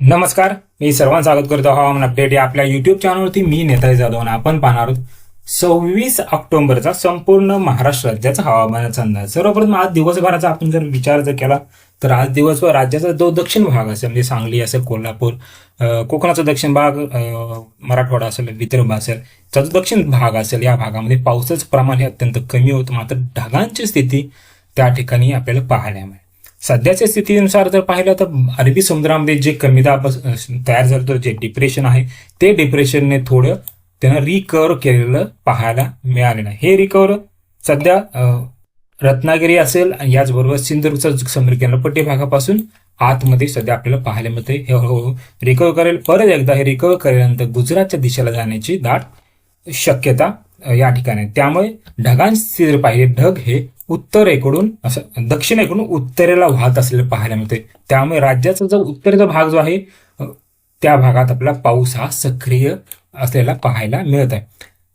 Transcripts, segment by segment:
नमस्कार मी सर्वांचं स्वागत करतो हवामान अपडेट या आपल्या युट्यूब चॅनलवरती मी नेताजी जाधव आणि आपण पाहणार आहोत सव्वीस ऑक्टोबरचा संपूर्ण महाराष्ट्र राज्याचा हवामानाचा अंदाज. सर्वप्रथम आज दिवसभराचा आपण जर विचार जर केला तर आज दिवसभर राज्याचा जो दक्षिण भाग असेल म्हणजे सांगली असेल कोल्हापूर कोकणाचा दक्षिण भाग मराठवाडा असेल विदर्भ असेल त्याचा जो दक्षिण भाग असेल या भागामध्ये पावसाचं प्रमाण हे अत्यंत कमी होतं. मात्र ढगांची स्थिती त्या ठिकाणी आपल्याला पाहायला मिळेल सध्याच्या स्थितीनुसार जर पाहिलं तर अरबी समुद्रामध्ये जे कमी दाब तयार झालं जे डिप्रेशन आहे ते डिप्रेशनने थोडं त्यांना रिकवर केलेलं पाहायला मिळालेलं आहे हे रिकवर सध्या रत्नागिरी असेल आणि याचबरोबर सिंधुदुर्गचा समुद्र किनारपट्टी भागापासून आतमध्ये सध्या आपल्याला पाहायला मिळते. हे हळूहळू रिकवर करेल. परत एकदा हे रिकवर केल्यानंतर गुजरातच्या दिशेला जाण्याची दाट शक्यता या ठिकाणी आहे. त्यामुळे ढगांची जर पाहिजे ढग हे उत्तरेकडून असं दक्षिणेकडून उत्तरेला वाहत असलेलं पाहायला मिळते त्यामुळे राज्याचा जो उत्तरेचा भाग जो आहे त्या भागात आपला पाऊस हा सक्रिय असलेला पाहायला मिळत आहे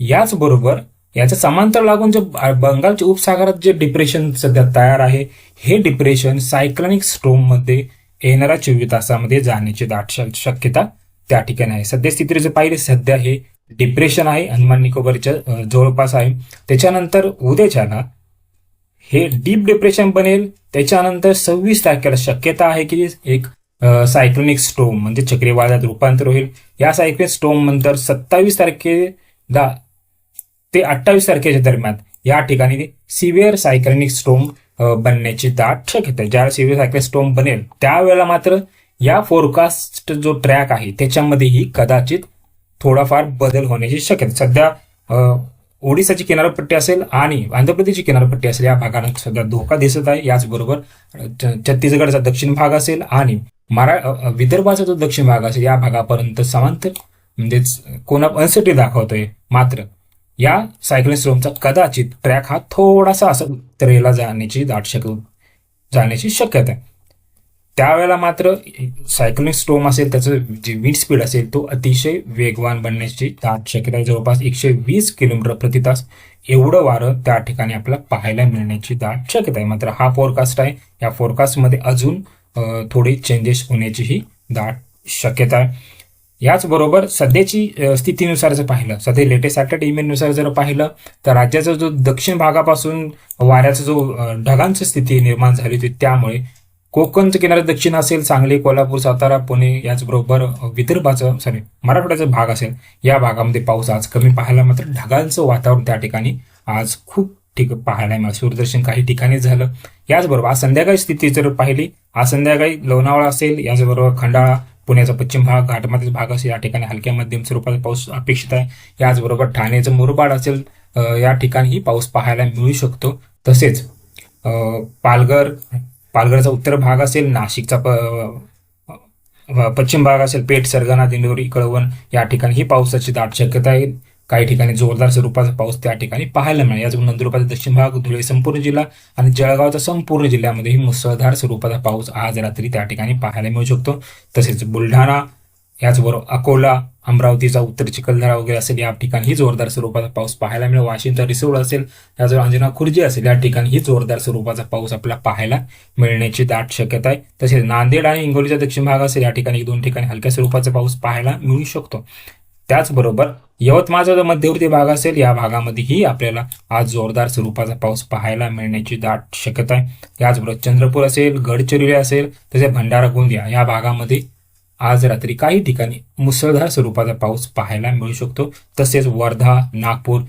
याचबरोबर याच्या समांतर लागून जे बंगालच्या उपसागरात जे डिप्रेशन सध्या तयार आहे हे डिप्रेशन सायक्लॉनिक स्ट्रोममध्ये येणाऱ्या चोवीस तासामध्ये जाण्याची दाट शक्यता त्या ठिकाणी आहे. सध्या स्थिती जर सध्या हे डिप्रेशन आहे. अंदमान निकोबारच्या जवळपास आहे. त्याच्यानंतर उद्याच्याला हे डीप डिप्रेशन बनेल त्याच्यानंतर सव्वीस तारखेला शक्यता आहे की एक सायक्लोनिक स्टोम म्हणजे चक्रीवादळात रूपांतर होईल. या सायक्लोनिक स्टोम नंतर सत्तावीस तारखे दा ते अठ्ठावीस तारखेच्या दरम्यान या ठिकाणी सिव्हिअर सायक्लोनिक स्टोम बनण्याची दाट शक्यता आहे. ज्या सिव्हिअर सायक्लोनिक स्टोम बनेल त्यावेळेला मात्र या फोरकास्ट जो ट्रॅक आहे त्याच्यामध्येही कदाचित थोडाफार बदल होण्याची शक्यता सध्या ओडिसाची किनारपट्टी असेल आणि आंध्र प्रदेशची किनारपट्टी असेल या भागाला सध्या धोका दिसत आहे. याचबरोबर छत्तीसगडचा दक्षिण भाग असेल आणि मरा विदर्भाचा जो दक्षिण भाग असेल या भागापर्यंत समांतर म्हणजेच कोणा अनसिटी दाखवतोय मात्र. या सायक्लिंग स्ट्रोमचा कदाचित ट्रॅक हा थोडासा असं उत्तरेला जाण्याची दाट शक जाण्याची शक्यता आहे. त्यावेळेला मात्र सायक्लिंग स्ट्रोम असेल त्याचं जे विंड स्पीड असेल तो अतिशय वेगवान बनण्याची दाट शक्यता आहे. जवळपास एकशे वीस किलोमीटर प्रति तास एवढं वारं त्या ठिकाणी आपल्याला पाहायला मिळण्याची दाट शक्यता आहे. मात्र हा फोरकास्ट आहे. या फोरकास्टमध्ये अजून थोडे चेंजेस होण्याचीही दाट शक्यता आहे. याचबरोबर सध्याची स्थितीनुसार जर पाहिलं सध्या लेटेस्ट ॲक्टेड इमेजनुसार जर पाहिलं तर राज्याचा जो दक्षिण भागापासून वाऱ्याचा जो ढगांची स्थिती निर्माण झाली होती त्यामुळे कोकणचं किनारा दक्षिण असेल सांगली कोल्हापूर सातारा पुणे याचबरोबर विदर्भाचं सॉरी मराठवाड्याचा भाग असेल या भागामध्ये पाऊस आज कमी पाहायला मात्र ढगांचं वातावरण त्या ठिकाणी आज खूप ठीक पाहायला मिळालं. सूर्यदर्शन काही ठिकाणी झालं. याचबरोबर आज संध्याकाळी स्थिती जर पाहिली आज संध्याकाळी लोणावळा असेल याचबरोबर खंडाळा पुण्याचा पश्चिम भाग घाटमाथ्याचा भाग असेल या ठिकाणी हलक्या मध्यम स्वरूपाचा पाऊस अपेक्षित आहे. याचबरोबर ठाण्याचं मुरबाड असेल या ठिकाणीही पाऊस पाहायला मिळू शकतो. तसेच पालघर पालघरचा उत्तर भाग असेल नाशिकचा प- पश्चिम भाग असेल पेठ सरगणा दिंडोरी कळवण या ठिकाणी ही पावसाची दाट शक्यता आहे काही ठिकाणी जोरदार स्वरूपाचा पाऊस त्या ठिकाणी पाहायला मिळेल. याच नंदुरबारचा दक्षिण भाग धुळे संपूर्ण जिल्हा आणि जळगावचा संपूर्ण जिल्ह्यामध्येही मुसळधार स्वरूपाचा पाऊस आज रात्री त्या ठिकाणी पाहायला मिळू शकतो. तसेच बुलढाणा याचबरोबर अकोला अमरावतीचा उत्तर चिखलदरा वगैरे असेल या ठिकाणी जोरदार स्वरूपाचा पाऊस पाहायला मिळेल. वाशिमचा रिसोड असेल त्याचबरोबर अंजना खुर्जी असेल या ठिकाणी जोरदार स्वरूपाचा पाऊस आपल्याला पाहायला मिळण्याची दाट शक्यता आहे. तसेच नांदेड आणि हिंगोलीचा दक्षिण भाग असेल या ठिकाणी दोन ठिकाणी हलक्या स्वरूपाचा पाऊस पाहायला मिळू शकतो. त्याचबरोबर यवतमाळचा जो मध्यवर्ती भाग असेल या भागामध्येही आपल्याला आज जोरदार स्वरूपाचा पाऊस पाहायला मिळण्याची दाट शक्यता आहे. याचबरोबर चंद्रपूर असेल गडचिरोली असेल तसेच भंडारा गोंदिया या भागामध्ये आज रात्री काही ठिकाणी मुसळधार स्वरूपाचा पाऊस पाहायला मिळू शकतो. तसेच वर्धा नागपूर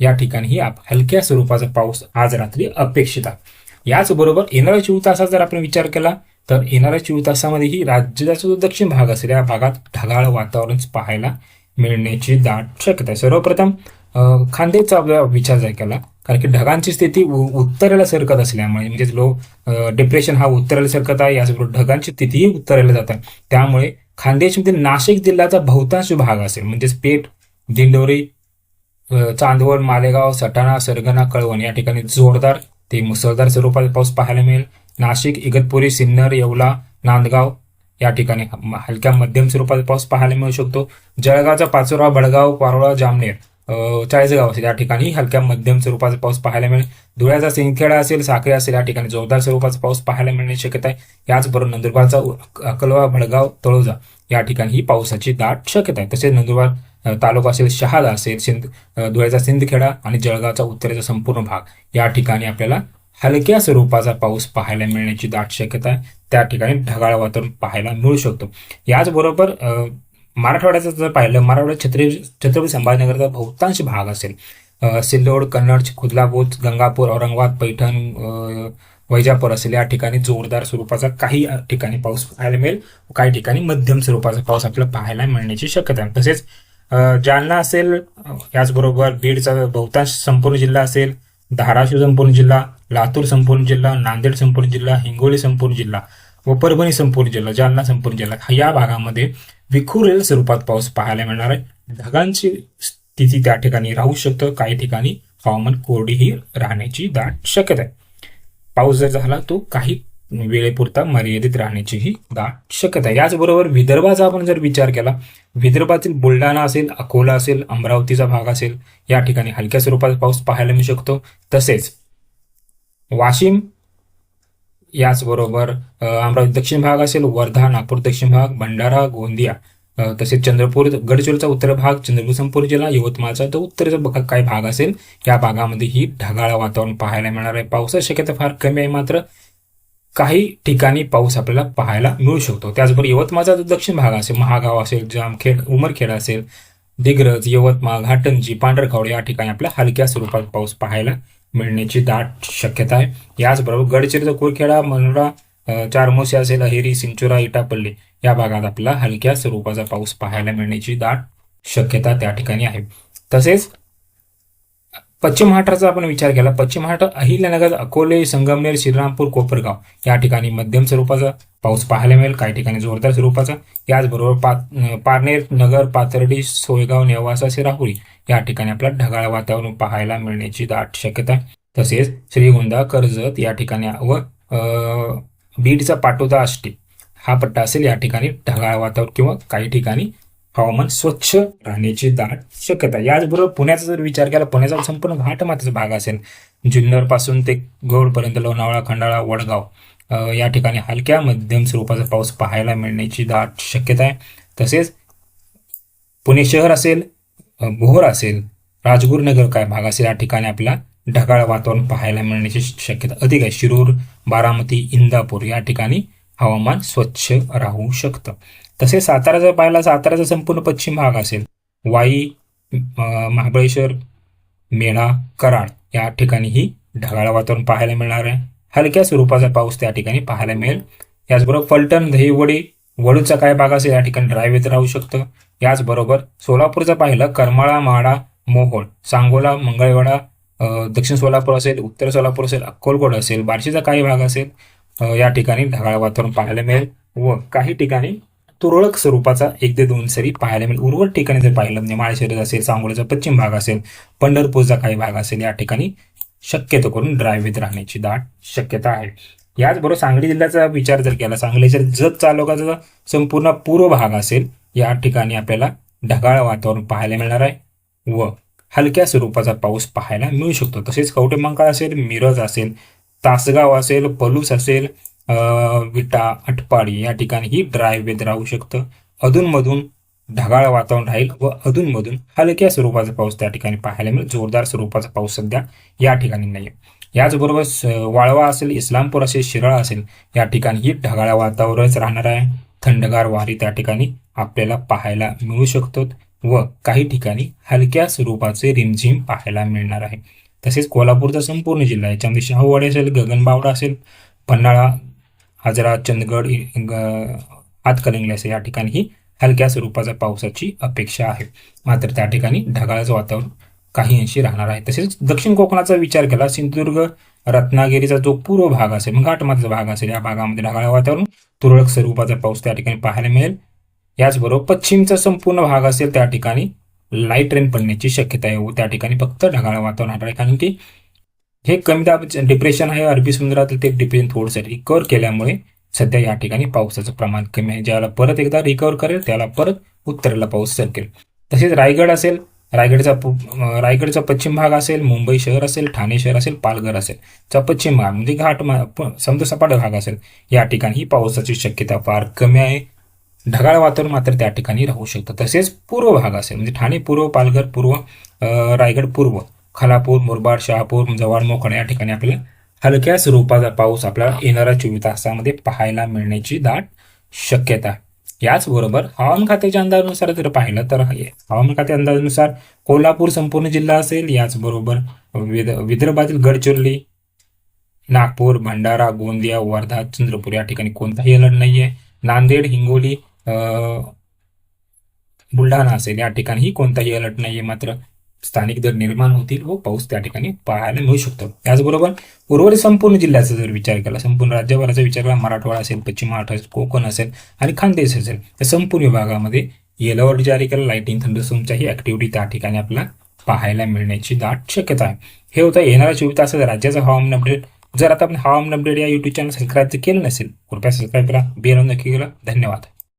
या ठिकाणीही आप- हलक्या स्वरूपाचा पाऊस आज रात्री अपेक्षित आहे. याचबरोबर येणाऱ्या चोवीस तासाचा जर आपण विचार केला तर येणाऱ्या चोवीस तासामध्येही राज्याचा जो दक्षिण भाग असेल या भागात ढगाळ वातावरण पाहायला मिळण्याची दाट शक्यता आहे. सर्वप्रथम खांदेचा आपला विचार जर केला कारण की ढगांची स्थिती उत्तरेला सरकत असल्यामुळे म्हणजे लो डिप्रेशन हा उत्तरेला सरकत आहे याचबरोबर ढगांची स्थितीही उत्तरेला जात आहे. त्यामुळे खानदेशमध्ये नाशिक जिल्ह्याचा बहुतांश भाग असेल म्हणजेच पेठ दिंडोरी चांदवड मालेगाव सटाणा सरगणा कळवण या ठिकाणी जोरदार ते मुसळधार स्वरूपात पाऊस पाहायला मिळेल. नाशिक इगतपुरी सिन्नर येवला नांदगाव या ठिकाणी हलक्या मध्यम स्वरूपात पाऊस पाहायला मिळू शकतो. जळगावचा पाचोरा बडगाव पारोळा जामनेर चाळीसगाव असेल या ठिकाणी. हलक्या मध्यम स्वरूपाचा पाऊस पाहायला मिळेल. धुळ्याचा सिंदखेडा असेल साखरे असेल या ठिकाणी जोरदार स्वरूपाचा पाऊस पाहायला मिळण्याची शक्यता आहे. याचबरोबर नंदुरबारचा अकलवा भडगाव तळोजा या ठिकाणी ही पावसाची दाट शक्यता आहे. तसेच नंदुरबार तालुका असेल शहादा असेल सिंध धुळ्याचा सिंदखेडा आणि जळगावचा उत्तरेचा संपूर्ण भाग या ठिकाणी आपल्याला हलक्या स्वरूपाचा पाऊस पाहायला मिळण्याची दाट शक्यता आहे. त्या ठिकाणी ढगाळ वातावरण पाहायला मिळू शकतो. याचबरोबर मराठवाड्याचं जर पाहिलं मराठवाड्यात छत्री छत्रपती संभाजीनगरचा बहुतांश भाग असेल. सिल्लोड कन्नड खुदलापूर गंगापूर औरंगाबाद पैठण वैजापूर असेल. या ठिकाणी जोरदार स्वरूपाचा काही ठिकाणी पाऊस पाहायला मिळेल. काही ठिकाणी मध्यम स्वरूपाचा पाऊस आपल्याला पाहायला मिळण्याची शक्यता आहे. तसेच जालना असेल याचबरोबर बीडचा बहुतांश संपूर्ण जिल्हा असेल. धाराशिव संपूर्ण जिल्हा लातूर संपूर्ण जिल्हा नांदेड संपूर्ण जिल्हा हिंगोली संपूर्ण जिल्हा व परभणी संपूर्ण जिल्हा जालना संपूर्ण जिल्हा या भागामध्ये विखुरेल स्वरूपात पाऊस पाहायला मिळणार आहे. ढगांची स्थिती त्या ठिकाणी राहू शकतं. काही ठिकाणी हवामान कोरडीही राहण्याची दाट शक्यता आहे. पाऊस जर झाला तो काही वेळेपुरता मर्यादित राहण्याचीही दाट शक्यता आहे. याचबरोबर विदर्भाचा आपण जर विचार केला विदर्भातील बुलढाणा असेल अकोला असेल अमरावतीचा भाग असेल या ठिकाणी हलक्या स्वरूपात पाऊस पाहायला मिळू शकतो. तसेच वाशिम याचबरोबर अमरावती दक्षिण भाग असेल वर्धा नागपूर दक्षिण भाग भंडारा गोंदिया तसेच चंद्रपूर गडचिरोलीचा उत्तर भाग चंद्रपूर संपूर्ण जिल्हा यवतमाळचा तो उत्तरेचा भाग- काही भाग असेल या भागामध्ये ही ढगाळ वातावरण पाहायला मिळणार आहे. पावसाची शक्यता फार कमी आहे मात्र काही ठिकाणी पाऊस आपल्याला पाहायला मिळू शकतो. त्याचबरोबर यवतमाळचा जो दक्षिण भाग असेल महागाव असेल जामखेड उमरखेड असेल दिग्रज यवतमाळ घाटंजी पांढरकवड या ठिकाणी आपल्या हलक्या स्वरूपात पाऊस पाहायला मिळण्याची दाट शक्यता आहे. याचबरोबर गडचिरोली कुरखेडा मनोरा अ, असेल अहेरी सिंचुरा इटापल्ली या भागात आपला हलक्या स्वरूपाचा पाऊस पाहायला मिळण्याची दाट शक्यता त्या ठिकाणी आहे. तसेच पश्चिम महाराष्ट्राचा आपण विचार केला. पश्चिम महाराष्ट्र अहिल्यानगर अकोले संगमनेर श्रीरामपूर कोपरगाव. या ठिकाणी मध्यम स्वरूपाचा पाऊस पाहायला मिळेल. काही ठिकाणी जोरदार स्वरूपाचा. याचबरोबर पा पारनेर नगर पाथर्डी सोयगाव नेवासा राहुरी या ठिकाणी आपल्याला ढगाळ वातावरण पाहायला मिळण्याची दाट शक्यता तसेच श्रीगोंदा कर्जत या ठिकाणी व बीडचा पाटोदा आष्टी हा पट्टा असेल. या ठिकाणी ढगाळ वातावरण किंवा काही ठिकाणी हवामान स्वच्छ राहण्याची दाट शक्यता याचबरोबर पुण्याचा जर विचार केला पुण्याचा संपूर्ण घाटमातीचा भाग असेल जुन्नरपासून ते गौडपर्यंत लोणावळा खंडाळा वडगाव या ठिकाणी हलक्या मध्यम स्वरूपाचा पाऊस पाहायला मिळण्याची दाट शक्यता आहे. तसेच पुणे शहर असेल भोर असेल राजगुरुनगर काय भाग असेल या ठिकाणी आपला ढगाळ वातावरण पाहायला मिळण्याची शक्यता अधिक आहे. शिरूर बारामती इंदापूर या ठिकाणी हवामान स्वच्छ राहू शकतं. तसेच सातारा जर पाहिला साताराचा संपूर्ण पश्चिम भाग असेल. वाई महाबळेश्वर मेढा कराड या ठिकाणीही ढगाळ वातावरण पाहायला मिळणार आहे. हलक्या स्वरूपाचा पाऊस त्या ठिकाणी पाहायला मिळेल. याचबरोबर फलटण दहिवडी वडूचा काय भाग असेल या ठिकाणी ड्रायव्ह राहू शकतं. याचबरोबर सोलापूरचं पाहिलं करमाळा माडा मोहोळ सांगोला मंगळवेढा दक्षिण सोलापूर असेल उत्तर सोलापूर असेल अक्कलकोट असेल बार्शीचा काही भाग असेल या ठिकाणी ढगाळ वातावरण पाहायला मिळेल व काही ठिकाणी तुरळक स्वरूपाचा एक ते दोन सरी पाहायला मिळेल. उर्वरित ठिकाणी जर पाहिलं म्हणजे माळशेर असेल सांगोल्याचा पश्चिम भाग असेल पंढरपूरचा काही भाग असेल या ठिकाणी शक्यतो करून ड्रायव्हित राहण्याची दाट शक्यता आहे. याचबरोबर सांगली जिल्ह्याचा विचार जर केला सांगलीच्या जत तालुक्याचा संपूर्ण पूर्व भाग असेल या ठिकाणी आपल्याला ढगाळ वातावरण पाहायला मिळणार आहे व हलक्या स्वरूपाचा पाऊस पाहायला मिळू शकतो. तसेच कवटेमंकाळ असेल मिरज असेल तासगाव असेल पलूस असेल विटा अटपाडी या ठिकाणी ही ड्राय वेदर राहू शकतं. अधूनमधून ढगाळ वातावरण राहील व अधूनमधून हलक्या स्वरूपाचा पाऊस त्या ठिकाणी पाहायला मिळेल. जोरदार स्वरूपाचा पाऊस सध्या या ठिकाणी नाही याचबरोबर स- वाळवा असेल इस्लामपूर असेल शिराळा असेल या ठिकाणी ही ढगाळ वातावरणच राहणार आहे. थंडगार वारी त्या ठिकाणी आपल्याला पाहायला मिळू शकतो व काही ठिकाणी हलक्या स्वरूपाचे रिमझिम पाहायला मिळणार आहे. तसेच कोल्हापूरचा संपूर्ण जिल्हा याच्यामध्ये शाहूवाडी असेल गगनबावडा असेल पन्हाळा हजरा चंदगड इ- असेल या ठिकाणी हलक्या स्वरूपाचा पावसाची अपेक्षा आहे. मात्र त्या ठिकाणी ढगाळाचं वातावरण काही अंशी राहणार आहे. तसेच दक्षिण कोकणाचा विचार केला सिंधुदुर्ग रत्नागिरीचा जो पूर्व भाग असेल मग घाटमधला भाग असेल या भागामध्ये ढगाळ वातावरण तुरळक स्वरूपाचा पाऊस त्या ठिकाणी पाहायला मिळेल. याचबरोबर पश्चिमचा संपूर्ण भाग असेल त्या ठिकाणी लाइट रेन पडण्याची शक्यता आहे व त्या ठिकाणी फक्त ढगाळ वातावरण राहणार आहे. कारण की हे कमी दाब डिप्रेशन आहे अरबी समुद्रातील ते डिप्रेशन थोडंसं रिकवर केल्यामुळे सध्या या ठिकाणी पावसाचं प्रमाण कमी आहे. ज्याला परत एकदा रिकवर करेल त्याला परत उत्तरेला पाऊस सरकेल. तसेच रायगड असेल रायगडचा रायगडचा पश्चिम भाग असेल मुंबई शहर असेल ठाणे शहर असेल पालघर असेल. चा पश्चिम भाग म्हणजे घाट मा- समुद्रसपाट भाग असेल या ठिकाणी ही पावसाची शक्यता फार कमी आहे. ढगाळ वातावरण मात्र त्या ठिकाणी राहू शकतं. तसेच पूर्व भाग असेल म्हणजे ठाणे पूर्व पालघर पूर्व रायगड पूर्व. खालापूर मुरबाड शहापूर जवाड मोखण या ठिकाणी आपल्याला हलक्या स्वरूपाचा पाऊस आपल्याला येणाऱ्या चोवीस तासामध्ये पाहायला मिळण्याची दाट शक्यता. याचबरोबर हवामान खात्याच्या अंदाजानुसार जर पाहिलं तर हवामान खात्या अंदाजानुसार कोल्हापूर संपूर्ण जिल्हा असेल याचबरोबर विद विदर्भातील गडचिरोली नागपूर भंडारा गोंदिया वर्धा चंद्रपूर या ठिकाणी कोणताही अलर्ट नाही आहे नांदेड हिंगोली बुलढाणा असेल या ठिकाणीही कोणताही अलर्ट नाही आहे मात्र स्थानिक दर निर्माण होतील व पाऊस त्या ठिकाणी पाहायला मिळू शकतो. त्याचबरोबर उर्वरित संपूर्ण जिल्ह्याचा जर विचार केला संपूर्ण राज्यभराचा विचार केला मराठवाडा असेल पश्चिम महाराष्ट्र असेल, कोकण असेल आणि खानदेश असेल या संपूर्ण विभागामध्ये येलो अलर्ट जारी केला लाईटिंग ही ऍक्टिव्हिटी त्या ठिकाणी आपल्याला पाहायला मिळण्याची दाट शक्यता आहे. हे होतं येणाऱ्या चोवीस तासात राज्याचं हवामान अपडेट जर आता आपण हवामान अपडेट या युट्यूब चॅनल सबस्क्राईब केलं नसेल कृपया सबस्क्राईब करा. बेल नक्की करा. धन्यवाद.